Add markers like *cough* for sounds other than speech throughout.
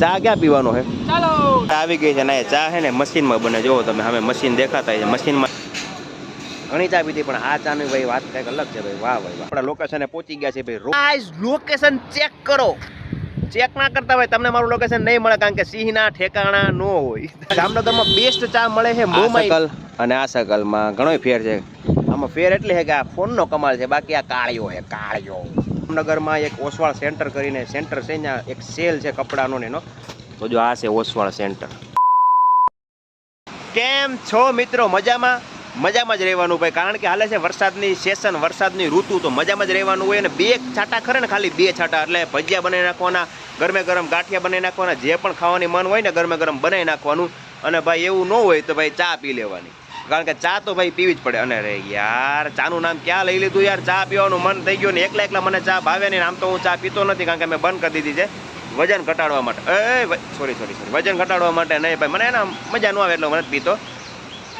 ચા ક્યાં પીવાનો છે? ચાલો. ચા આવી ગઈ છે ને ચા છે ને મશીનમાં બને જોવો તમે હવે મશીન દેખાતા છે. મશીનમાં ઘણી ચા પીધી પણ આ ચાની ભાઈ વાત કંઈક અલગ છે ભાઈ. વાહ ભાઈ વાહ. આપણા લોકેશને પહોંચી ગયા છે ભાઈ. ગાઈસ લોકેશન ચેક કરો. ચેક ના કરતા હોય તમને મારું લોકેશન નહીં મળે કારણ કે સિંહના ઠેકાણા ન હોય. જામનગરમાં બેસ્ટ ચા મળે છે મોમાઈકલ અને આ સકલમાં ઘણો ફેર છે. આમાં ફેર એટલે છે કે આ ફોનનો કમાલ છે બાકી આ કાળિયો છે કાળિયો. જામનગરમાં એક ઓસવાળ સેન્ટર કરીને સેન્ટર છે, ત્યાં એક સેલ છે કપડાનો ને એનો. તો જો આ છે ઓસવાળ સેન્ટર. કેમ છો મિત્રો? મજામાં? મજામાં જ રહેવાનું ભાઈ, કારણ કે હાલે છે વરસાદની સેશન વરસાદની ઋતુ, તો મજામાં જ રહેવાનું હોય અને બે છાંટા ખરે ને ખાલી બે છાંટા, એટલે ભજીયા બનાવી નાખવાના, ગરમે ગરમ ગાંઠિયા બનાવી નાખવાના, જે પણ ખાવાની મન હોય ને ગરમે ગરમ બનાવી નાખવાનું. અને ભાઈ એવું ન હોય તો ભાઈ ચા પી લેવાની. કારણ કે ચા તો ભાઈ પીવી જ પડે. અને રે યાર, ચાનું નામ ક્યાં લઈ લીધું યાર? ચા પીવાનું મન થઈ ગયું ને એકલા એકલા મને ચા ભાવે નહીં આમ તો હું ચા પીતો નથી કારણ કે મેં બંધ કરી દીધી છે વજન ઘટાડવા માટે. એ સોરી સોરી સોરી વજન ઘટાડવા માટે નહીં ભાઈ. મને એના મજા ન આવે એટલે મને પીતો.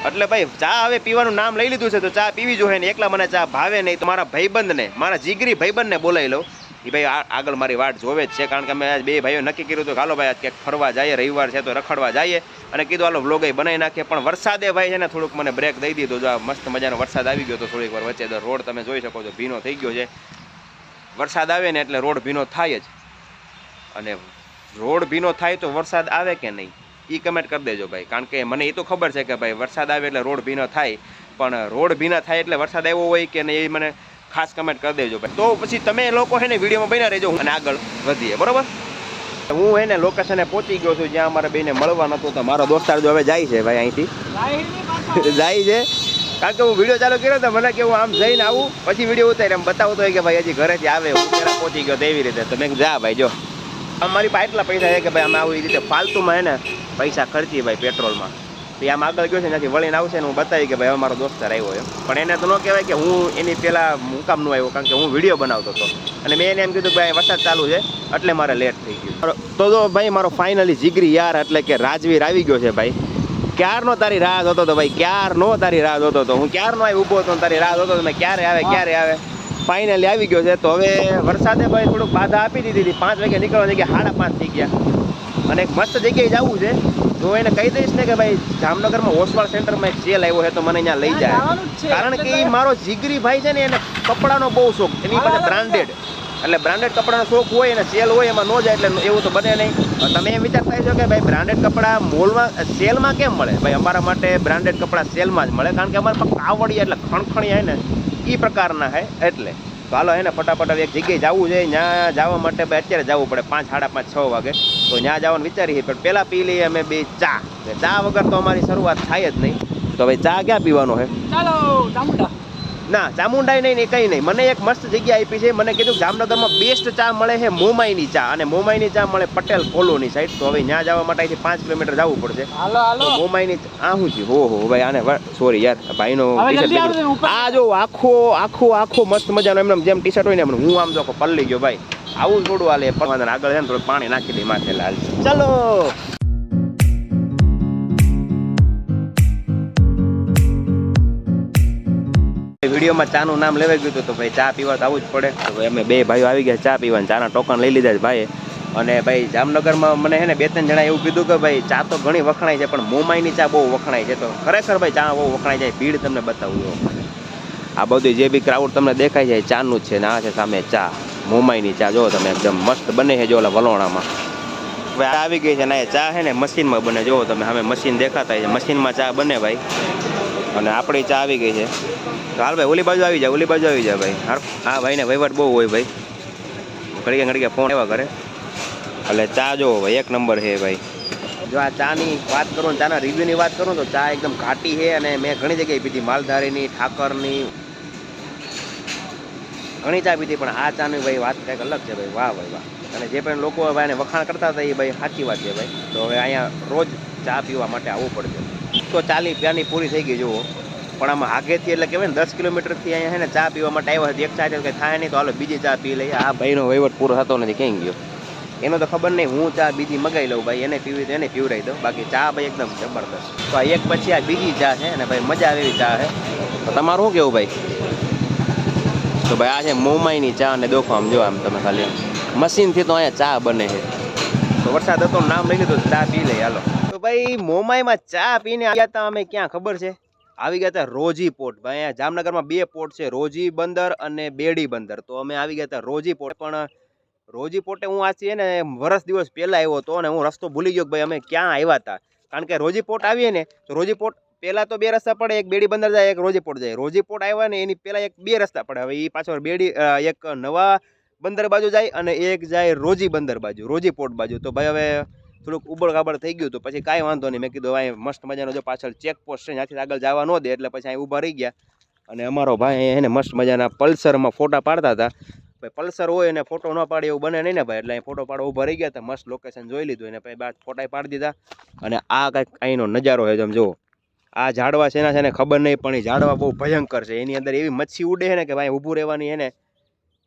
એટલે ભાઈ, ચા હવે પીવાનું નામ લઈ લીધું છે તો ચા પીવી જોઈએ ને. એકલા મને ચા ભાવે નહીં તો મારા ભાઈબંધને, મારા જીગરી ભાઈબંધને બોલાવી લઉં. એ ભાઈ આગળ મારી વાટ જોવે જ છે, કારણ કે અમે બે ભાઈઓ નક્કી કર્યું હતું કે, હાલો ભાઈ ક્યાંક ફરવા જઈએ, રવિવાર છે તો રખડવા જઈએ. અને કીધું, હાલો વ્લોગ બનાવી નાખીએ. પણ વરસાદે ભાઈ છે ને થોડુંક મને બ્રેક દઈ દીધો. જો આ મસ્ત મજાનો વરસાદ આવી ગયો તો થોડીક વાર વચ્ચે રોડ તમે જોઈ શકો છો, ભીનો થઈ ગયો છે. વરસાદ આવે ને એટલે રોડ ભીનો થાય જ. અને રોડ ભીનો થાય તો વરસાદ આવે કે નહીં એ કમેન્ટ કરી દેજો ભાઈ. કારણ કે મને એ તો ખબર છે કે ભાઈ વરસાદ આવે એટલે રોડ ભીનો થાય. પણ રોડ ભીના થાય એટલે વરસાદ આવ્યો હોય કે નહીં, એ મને ખાસ કમેન્ટ કરી દેજો ભાઈ. તો પછી તમે લોકો છે ને વિડીયોમાં બન્યા રહેજો અને આગળ વધીએ બરોબર? હું હે ને લોકેશને પહોંચી ગયો છું જ્યાં અમારે બેને મળવાનું હતું તો મારો દોસ્તાર જો હવે જાય છે ભાઈ અહીંથી. જાય છે? કારણ કે હું વીડિયો ચાલુ કર્યો તો મને કે હું આમ જઈને આવું પછી વીડિયો ઉતારી એમ બતાવતો હોય કે ભાઈ હજી ઘરેથી આવે હું ત્યારે પહોંચી ગયો એવી રીતે. તો મેં જા ભાઈ જો. અમારી પાસે એટલા પૈસા છે કે ભાઈ અમે આવી રીતે ફાલતુમાં હે ને પૈસા ખર્ચીએ ભાઈ પેટ્રોલમાં તો આમ આગળ ગયો છે ત્યાંથી વળીને આવશે ને હું બતાવી કે ભાઈ હવે મારો દોસ્તાર આવ્યો એમ. પણ એને તો ન કહેવાય કે હું એની પહેલાં મુકામ નો આવ્યો, કારણ કે હું વીડિયો બનાવતો હતો. અને મેં એને એમ કીધું કે ભાઈ વરસાદ ચાલુ છે, એટલે મારે લેટ થઈ ગયું. તો તો ભાઈ મારો ફાઇનલી જીગરી યાર, એટલે કે રાજવીર આવી ગયો છે ભાઈ. ક્યારનો તારી રાહ હતો ભાઈ? ક્યારનો તારી રાહ હતો? હું ક્યારનો આવી ઊભો હતો તારી રાહ હતો? મેં ક્યારે આવે ક્યારે આવે? ફાઇનલી આવી ગયો છે. તો હવે વરસાદે ભાઈ થોડુંક બાધા આપી દીધી હતી. પાંચ વાગે નીકળવાની જગ્યાએ સાડા પાંચ થઈ ગયા. અને એક મસ્ત જગ્યાએ જવું છે. જો એને કહી દઈશ ને કે ભાઈ જામનગરમાં ઓસવાળ સેન્ટરમાં એક સેલ આવ્યો છે તો મને અહીંયા લઈ જાય. કારણ કે એ મારો જીગરી ભાઈ છે ને એને કપડાનો બહુ શોખ. એની પાસે બ્રાન્ડેડ એટલે બ્રાન્ડેડ કપડાનો શોખ હોય અને સેલ હોય એમાં ન જાય એટલે એવું તો બને નહીં. તમે એમ વિચારતા છો કે ભાઈ બ્રાન્ડેડ કપડાં મોલમાં સેલમાં કેમ મળે? ભાઈ અમારા માટે બ્રાન્ડેડ કપડાં સેલમાં જ મળે કારણ કે અમારે કાવડિયા એટલે ખણખણી હોય ને એ પ્રકારના છે એટલે. તો હાલો એને ફટાફટ એક જગ્યાએ જવું છે. ત્યાં જવા માટે અત્યારે જવું પડે પાંચ, સાડા પાંચ, છ વાગે. તો ત્યાં જવાનું વિચારીએ, પણ પહેલાં પી લઈએ અમે બે ચા. ચા વગર તો અમારી શરૂઆત થાય જ નહીં. તો હવે ચા ક્યાં પીવાનો છે ચાલો, ચામુંડા. ના ચામુંડાઈ નહીં ને કંઈ નહીં. મને એક મસ્ત જગ્યા આપી છે. મને કીધું જામનગરમાં બેસ્ટ ચા મળે છે મોમાઈની ચા. અને મોમાઈની ચા મળે પટેલ કોલોની સાઈડ તો હવે ત્યાં જવા માટે અહીંથી પાંચ કિલોમીટર જવું પડશે. મોમાઈની આ શું છે? હો હો ભાઈ આને સોરી યાર ભાઈનો. આ જો આખો આખો આખો મસ્ત મજાનો એમને જેમ ટી શર્ટ હોય ને એમ હું આમ જો પલ્લી ગયો ભાઈ. આવું થોડું હાલે. આગળ છે ને થોડું પાણી નાખી દે માથે લાલ. ચલો. વિડીયોમાં ચાનું નામ લેવાઈ ગયું હતું તો ભાઈ ચા પીવા તો આવવું જ પડે. તો ભાઈ અમે બે ભાઈઓ આવી ગયા ચા પીવા ચાના ટોકન લઈ લીધા છે ભાઈ અને ભાઈ જામનગરમાં મને હે ને બે ત્રણ જણા એવું કીધું કે ભાઈ ચા તો ઘણી વખણાય છે, પણ મોમાઈની ચા બહુ વખણાય છે. તો ખરેખર ભાઈ ચા બહુ વખણાય જાય, ભીડ તમને બતાવું આ બધું જે બી ક્રાઉડ તમને દેખાય છે ચાનું જ છે ને આ છે સામે ચા. મોમાઈની ચા, જો તમે એકદમ મસ્ત બને છે, જો ઓલા વલોણામાં. હવે આવી ગઈ છે ને ચા છે ને મશીનમાં બને જો તમે સામે મશીન દેખાતા છે, મશીનમાં ચા બને ભાઈ. અને આપણી ચા આવી ગઈ છે. તો હાલ ભાઈ, ઓલી બાજુ આવી જાય ઓલી બાજુ આવી જાય ભાઈ. હા ભાઈને વહીવટ બહુ હોય ભાઈ. ઘડીકે ઘડીકે ફોન એવા કરે. એટલે ચા જો ભાઈ, એક નંબર છે ભાઈ. જો આ ચાની વાત કરું ચાના રિવ્યૂની વાત કરું તો ચા એકદમ ઘાટી છે અને મેં ઘણી જગ્યાએ પીધી માલધારીની, ઠાકરની. ઘણી ચા પીધી પણ આ ચાની ભાઈ વાત કંઈક અલગ છે ભાઈ. વાહ ભાઈ, વાહ. અને જે પણ લોકો ભાઈ એને વખાણ કરતા હતા એ ભાઈ સાચી વાત છે ભાઈ. તો હવે અહીંયા રોજ ચા પીવા માટે આવવું પડશે. તો ચાલી પ્યાની પૂરી થઈ ગઈ, જુઓ. પણ આમાં આગેથી એટલે કહેવાય ને, દસ કિલોમીટરથી અહીંયા છે ને ચા પીવા માટે હતા એક ચા કંઈ થાય નહીં, તો હાલો બીજી ચા પી લઈએ. આ ભાઈનો વહીવટ પૂરો થતો નથી ક્યાં ગયો? એનો તો ખબર નહીં, હું ચા બીજી મગાવી લઉં, ભાઈ, એને પીવી તો એને પીવડાવી દઉં. બાકી ચા ભાઈ એકદમ જબરદસ્ત. તો આ એક પછી આ બીજી ચા છે, અને ભાઈ મજા આવે એવી ચા છે. તો તમારું શું કેવું ભાઈ? તો ભાઈ, આ છે મોમાઈની ચા અને દોખો, આમ જો આમ તમે ખાલી. મશીનથી તો અહીંયા ચા બને છે. તો વરસાદ હતો નામ લઈ લીધું, ચા પી લઈ હાલો. ભાઈ, મોમાઈમાં ચા પીને આવ્યા હતા અમે. ક્યાં ખબર છે? આવી ગયા હતા રોજી પોર્ટ ભાઈ, અહીંયા જામનગરમાં બે પોર્ટ છે, રોજી બંદર અને બેડી બંદર. તો અમે આવી ગયા હતા રોજી પોર્ટ પણ, રોજી પોર્ટે હું આ છે ને, વરસ દિવસ પહેલા આવ્યો હતો અને હું રસ્તો ભૂલી ગયો ભાઈ અમે ક્યાં આવ્યા હતા કારણ કે રોજી પોર્ટ આવીએ ને, તો રોજી પોર્ટ પહેલા તો બે રસ્તા પડે. એક બેડી બંદર જાય, એક રોજી પોર્ટ જાય. રોજી પોર્ટ આવ્યા ને, એની પહેલા એક બે રસ્તા પડે. હવે એ પાછળ બેડી એક નવા બંદર બાજુ જાય અને એક જાય રોજી બંદર બાજુ, રોજી પોર્ટ બાજુ. તો ભાઈ, હવે થોડુંક ઉબળ ખાબડ થઈ ગયું હતું. પછી કાંઈ વાંધો નહીં. મેં કીધું ભાઈ મસ્ત મજાનો જો પાછળ ચેક પોસ્ટ છે ત્યાંથી આગળ જવા ન દે, એટલે પછી અહીં ઊભા રહી ગયા. અને અમારો ભાઈ એને મસ્ત મજાના પલ્સરમાં ફોટા પાડતા હતા. ભાઈ, પલ્સર હોય અને ફોટો ન પાડે એવું બને નહીં ને ભાઈ, એટલે અહીં ફોટો પાડો ઊભા રહી ગયા હતા. મસ્ત લોકેશન જોઈ લીધું અને પછી બાદ ફોટા પાડી દીધા. અને આ કંઈક અહીંનો નજારો છે, તમે જુઓ. આ ઝાડવા છે, એના છે ને ખબર નહીં, પણ એ ઝાડવા બહુ ભયંકર છે. એની અંદર એવી મચ્છી ઉડે છે ને કે ભાઈ ઊભું રહેવાની છે ને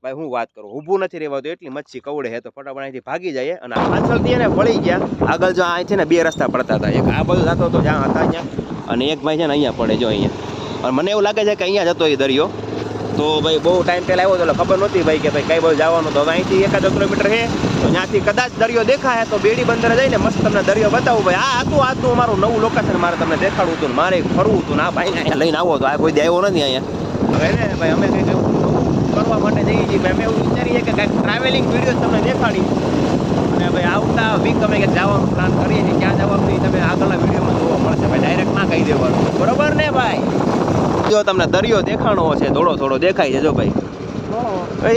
ભાઈ, હું વાત કરું? ઊભું નથી રહેવાતું એટલી મચ્છી કવડે છે. તો ફટાફટ અહીંથી ભાગી જાય અને પાછળથી એને વળી ગયા. આગળ જો અહીં છે ને બે રસ્તા પડતા હતા. એક આ બાજુ જતો હતો, જ્યાં હતા અહીંયા. અને એક ભાઈ છે ને અહીંયા પડે જો અહીંયા. અને મને એવું લાગે છે કે અહીંયા જતો એ દરિયો. તો ભાઈ, બહુ ટાઈમ પહેલાં આવ્યો એટલે ખબર નહોતી ભાઈ કે ભાઈ કઈ બાજુ જવાનું. તો અહીંથી એકાદ કિલોમીટર છે. તો ત્યાંથી કદાચ દરિયો દેખાય તો બેડી બંદર જઈને મસ્ત તમને દરિયો બતાવું. ભાઈ, આ હતું આજનું અમારું નવું લોકેશન મારે તમને દેખાડવું હતું મારે ફરવું હતું ના ભાઈ લઈને આવો. તો આ કોઈ દે આવ્યો નથી અહીંયા. હવે ને ભાઈ, અમે કંઈક કરવા માટે જઈએ છીએ. અમે એવું વિચારીએ કે કંઈક ટ્રાવેલિંગ વીડિયો તમને દેખાડી અને ભાઈ આવતા વીક અમે કંઈક જવાનું પ્લાન કરીએ છીએ. ક્યાં જવાનું એ તમે આગળના વિડીયોમાં જોવા મળશે. ભાઈ ડાયરેક્ટ ના કહી દેવાનું. બરોબર ને ભાઈ? જો તમને દરિયો દેખાણો હશે, થોડો થોડો દેખાય છે જો ભાઈ.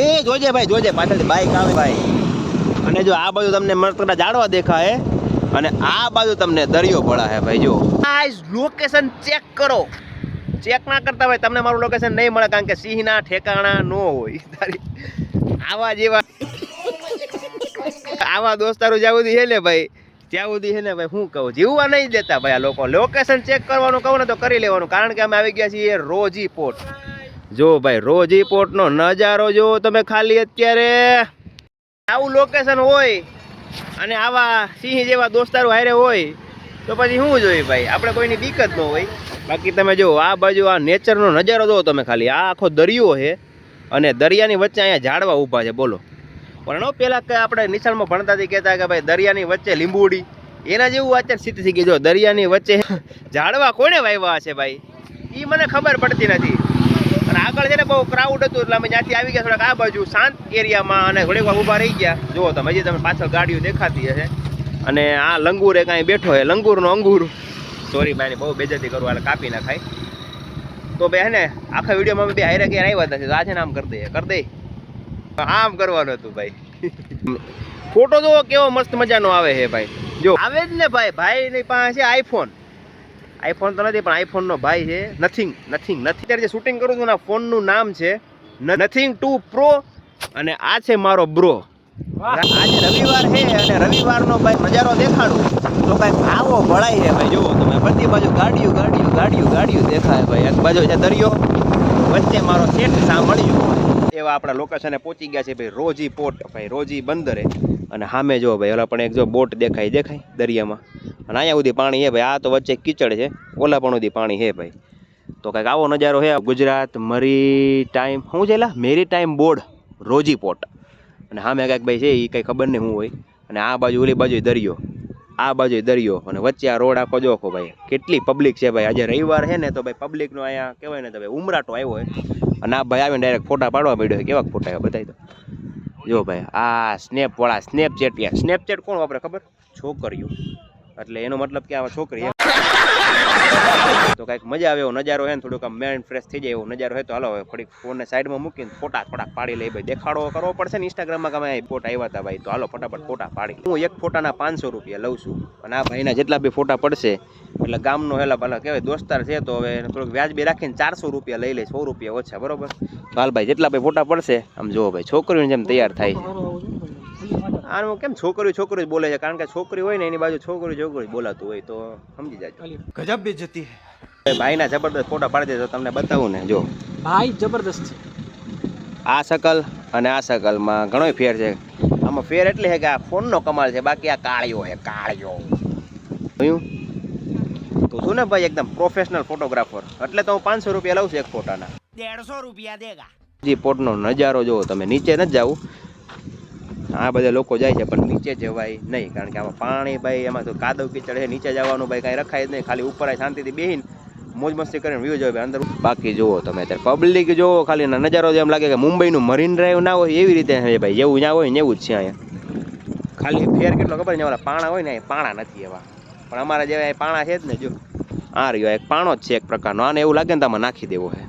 એ જોજે ભાઈ, જોજે. પાછળથી બાઇક આવે ભાઈ. અને જો આ બાજુ તમને મસ્ત જાડવા દેખાય. અને આ બાજુ તમને દરિયો પડાય ભાઈ, જો. આ લોકેશન ચેક કરો. ચેક ના કરતા ભાઈ તમને મારું લોકેશન નહીં મળે કારણ કે સિંહના ઠેકાણા ન હોય. તારી આવા જેવા આવા દોસ્તારો જ્યાં સુધી હેલે ભાઈ, ત્યાં સુધી છે ને ભાઈ શું કહું, જીવવા નહીં દેતા ભાઈ આ લોકો. લોકેશન ચેક કરવાનું કહું ને તો કરી લેવાનું, કારણ કે અમે આવી ગયા છીએ રોજી પોર્ટ. જો ભાઈ, રોજી પોર્ટનો નજારો જો તમે ખાલી અત્યારે આવું લોકેશન હોય અને આવા સિંહ જેવા દોસ્તારો હારે હોય તો પછી શું જોઈએ ભાઈ? આપણે કોઈની બીક ન હોય. બાકી તમે જો આ બાજુ આ નેચરનો નજારો જુઓ તમે ખાલી. આ આખો દરિયો છે અને દરિયાની વચ્ચે અહીંયા ઝાડવા ઊભા છે, બોલો. પણ પહેલાં કે આપણે નિશાળમાં ભણતા હતી કહેતા કે ભાઈ દરિયાની વચ્ચે લીંબુડી. એના જેવું અત્યારે સ્થિતિ થઈ ગઈ. જો દરિયાની વચ્ચે ઝાડવા કોને વાવ્યા છે ભાઈ? એ મને ખબર પડતી નથી. અને આગળ છે ને બહુ ક્રાઉડ હતું એટલે અમે ત્યાંથી આવી ગયા થોડાક આ બાજુ શાંત એરિયામાં અને થોડીક વાર ઊભા રહી ગયા. જુઓ તમે, હજી તમે પાછળ ગાડીઓ દેખાતી હશે. અને આ લંગૂર એક અહીં બેઠો છે, લંગૂરનો અંગૂર. સોરી ભાઈ બહુ બેજતી કરું એટલે કાપી નાખાય. તો બે હે ને, આખા વિડીયોમાં બે હારે ક્યારે આવ્યા હતા તો છે ને આમ કરી દઈએ, કરી દઈ આમ કરવાનું હતું ભાઈ. ફોટો જોવો કેવો મસ્ત મજાનો આવે છે ભાઈ. જો, આવે જ ને ભાઈ ભાઈ ની પાસે આઈફોન. આઈફોન તો નથી, પણ આઈફોન નો ભાઈ છે નથિંગ નથિંગ નથી અત્યારે જે શૂટિંગ કરું છું ને ફોનનું નામ છે નથિંગ ટુ પ્રો અને આ છે મારો બ્રો. આજે રવિવાર છે અને રવિવારનો ભાઈ નજારો દેખાડું? તો કંઈક આવો ભળાય છે ભાઈ. જુઓ તમે, બધી બાજુ ગાડીઓ ગાડીઓ ગાડીઓ ગાડીઓ દેખાય ભાઈ. એક બાજુ છે દરિયો, વચ્ચે મારો સેટ સાંભળ્યું એવા આપણા લોકેશને પહોંચી ગયા છે ભાઈ રોજી પોર્ટ, ભાઈ રોજી બંદરે. અને સામે જો ભાઈ, ઓલા પણ એક જો બોટ દેખાય દેખાય દરિયામાં. અને અહીંયા સુધી પાણી છે ભાઈ. આ તો વચ્ચે કીચડ છે. ઓલા પણ સુધી પાણી છે ભાઈ. તો કંઈક આવો નજારો છે. ગુજરાત મરી ટાઈમ શું છે maritime board, Rozi port. અને સામે કાંઈક ભાઈ છે એ કંઈ ખબર નહીં હું હોય. અને આ બાજુ, ઓલી બાજુ દરિયો. આ બાજુ દરિયો. અને વચ્ચે આ રોડ આખો જોખો ભાઈ. કેટલી પબ્લિક છે ભાઈ. આજે રવિવાર છે ને, તો ભાઈ પબ્લિકનો અહીંયા કહેવાય ને તો ભાઈ ઉમરાટો આવ્યો હોય. અને આ ભાઈ આવીને ડાયરેક્ટ ફોટા પાડવા માંડ્યો કેવા ફોટા આવ્યા બતાવી દો. જો ભાઈ, આ સ્નેપવાળા સ્નેપચેટ સ્નેપચેટ કોણ વાપરે ખબર? છોકરીઓ. એટલે એનો મતલબ કે આવા છોકરી. તો કાંઈક મજા આવે એવો નજારો છે ને, થોડુંક આમ માઇન્ડ ફ્રેશ થઈ જાય એવો નજારો હોય તો હાલો હવે થોડીક ફોનને સાઈડમાં મૂકીને ફોટા થોડાક પાડી લઈ ભાઈ, દેખાડો કરવો પડશે ને ઇન્સ્ટાગ્રામમાં કે ફોટા આવ્યા હતા ભાઈ, તો હાલો ફટાફટ ફોટા પાડી હું એક ફોટાના પાંચસો રૂપિયા લઉં છું. અને આ ભાઈના જેટલા બી ફોટા પડશે, એટલે ગામનો હેલા ભલા કહેવાય, દોસ્તાર છે તો હવે થોડુંક વ્યાજબી રાખીને ચારસો રૂપિયા લઈ લે, સો રૂપિયા ઓછા, બરોબર? તો હાલ ભાઈ, જેટલા ભાઈ ફોટા પડશે, આમ જુઓ ભાઈ, છોકરીઓની જેમ તૈયાર થાય. છે આનું કેમ છોકરી છોકરી જ બોલે છે? કારણ કે છોકરી હોય ને એની બાજુ છોકરી છોકરી બોલાતું હોય તો સમજી જાજો ગજબ બેજતી ભાઈ ભાઈના જબરદસ્ત ફોટા પાડી દે તો તમને બતાવું ને જો. ભાઈ જબરદસ્ત છે. આ શકલ અને આ શકલમાં ઘણો ફેર છે. આમાં ફેર એટલે છે કે આ ફોનનો કમાલ છે બાકી આ કાળિયો છે કાળિયો જોયું? તો શું ને ભાઈ એકદમ પ્રોફેશનલ ફોટોગ્રાફર એટલે તો હું પાંચસો રૂપિયા લઉં છું એક ફોટાના. દેડસો રૂપિયા દેગા. જી પોટનો નજારો જોવો તમે નીચે ન જાવ આ બધા લોકો જાય છે, પણ નીચે જવાય નહીં. કારણ કે આમાં પાણી ભાઈ, એમાં તો કાદવ કીચડ છે, નીચે જવાનું ભાઈ કાંઈ રખાય જ નહીં. ખાલી ઉપર શાંતિથી બેહીને મોજ મસ્તી કરીને વ્યૂ જોવે. અંદર બાકી જુઓ તમે અત્યારે પબ્લિક જુઓ, ખાલી નજારો એમ લાગે કે મુંબઈનું મરીન ડ્રાઈવ ના હોય એવી રીતે ભાઈ. જેવું ના હોય ને એવું જ છે અહીંયા. ખાલી ફેર કેટલો ખબર નહીં ઓલા પાણા હોય ને પાણા નથી એવા. પણ અમારા જેવા પાણા છે જ ને, જો. આ રહ્યો, એક પાણો જ છે એક પ્રકારનો. આને એવું લાગે ને તમે નાખી દેવો છે.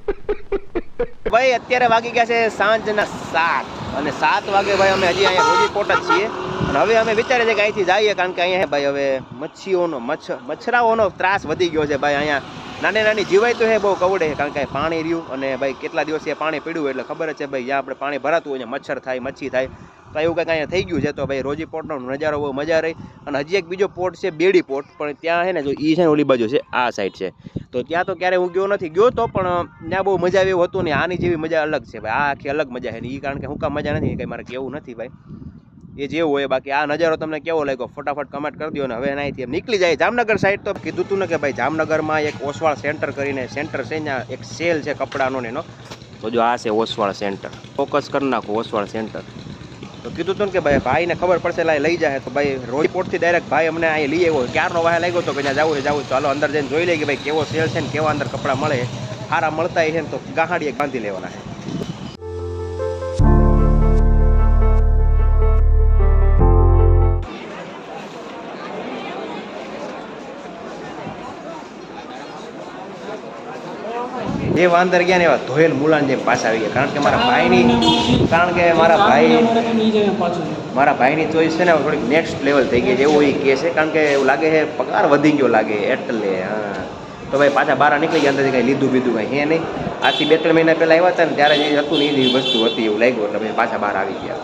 *laughs* ભાઈ, અત્યારે વાગી ગયા છે સાંજના સાત. અને સાત વાગે ભાઈ અમે હજી અહીંયા રોજીકોટ જ છીએ. અને હવે અમે વિચારે છે કે અહીંથી જઈએ, કારણ કે અહીંયા ભાઈ હવે મચ્છીઓનો, મચ્છ, મચ્છરાઓનો ત્રાસ વધી ગયો છે ભાઈ અહીંયા. નાની નાની જીવાય તો હે બહુ કવડે, કારણ કે પાણી રહ્યું અને ભાઈ કેટલા દિવસે પાણી પીડ્યું એટલે ખબર જ છે ભાઈ, જ્યાં આપણે પાણી ભરાતું હોય ને મચ્છર થાય, મચ્છી થાય. તો એવું કંઈક અહીંયા થઈ ગયું છે તો ભાઈ રોજી પોર્ટનો નજારો બહુ મજા રહી. અને હજી એક બીજો પોર્ટ છે બેડી પોર્ટ પણ ત્યાં છે ને જો ઈ છે ને ઓલી બાજુ છે, આ સાઈડ છે. તો ત્યાં તો ક્યારે હું ગયો નથી, ગયો તો પણ ત્યાં બહુ મજા આવી એવું હતું ને આની જેવી મજા અલગ છે ભાઈ. આ આખી અલગ મજા છે ને એ કારણ કે હું કામ મજા નથી, કંઈ મારે કેવું નથી ભાઈ. એ જેવું હોય, બાકી આ નજારો તમને કેવો લાગ્યો, ફટાફટ કમેન્ટ કરી દો ને. હવે અહીંથી નીકળી જાય. જામનગર સાઈડ તો કીધું તું ને કે ભાઈ જામનગરમાં એક ઓસવાળ સેન્ટર કરીને સેન્ટર છે ત્યાં એક સેલ છે કપડાનો ને એનો. તો જો આ છે ઓસવાળ સેન્ટર ફોકસ કરી નાખો ઓસવાળ સેન્ટર તો કીધું તું ને કે ભાઈ, ભાઈને ખબર પડશે, લાય લઈ જાય તો ભાઈ રોજકોટથી ડાયરેક્ટ ભાઈ અમને અહીં લઈ આવ્યો. ક્યારનો વાહ લાગ્યો તો કે ત્યાં જવું છે, જવું ચાલો અંદર જઈને જોઈ લઈએ કે ભાઈ, કેવો સેલ છે ને કેવા અંદર કપડાં મળે. સારા મળતા છે ને તો ગાહાડીએ બાંધી લેવાના છે. એ વાંદર ગયા ને એવા ધોયેલ મુલાન જેમ પાછા આવી ગયા. કારણ કે મારા ભાઈની કારણ કે મારા ભાઈ મારા ભાઈની ચોઈસ છે ને થોડીક નેક્સ્ટ લેવલ થઈ ગઈ છે. એવું એ કહે છે. કારણ કે એવું લાગે છે, પગાર વધી ગયો લાગે એટલે હા. તો ભાઈ પાછા બહાર નીકળી ગયા, અંદરથી કંઈ લીધું બીધું કંઈ હે નહીં. આથી બે ત્રણ મહિના પહેલાં આવ્યા હતા ને ત્યારે જે હતું ને એ જ વસ્તુ હતી, એવું લાગ્યું. એટલે ભાઈ પાછા બહાર આવી ગયા.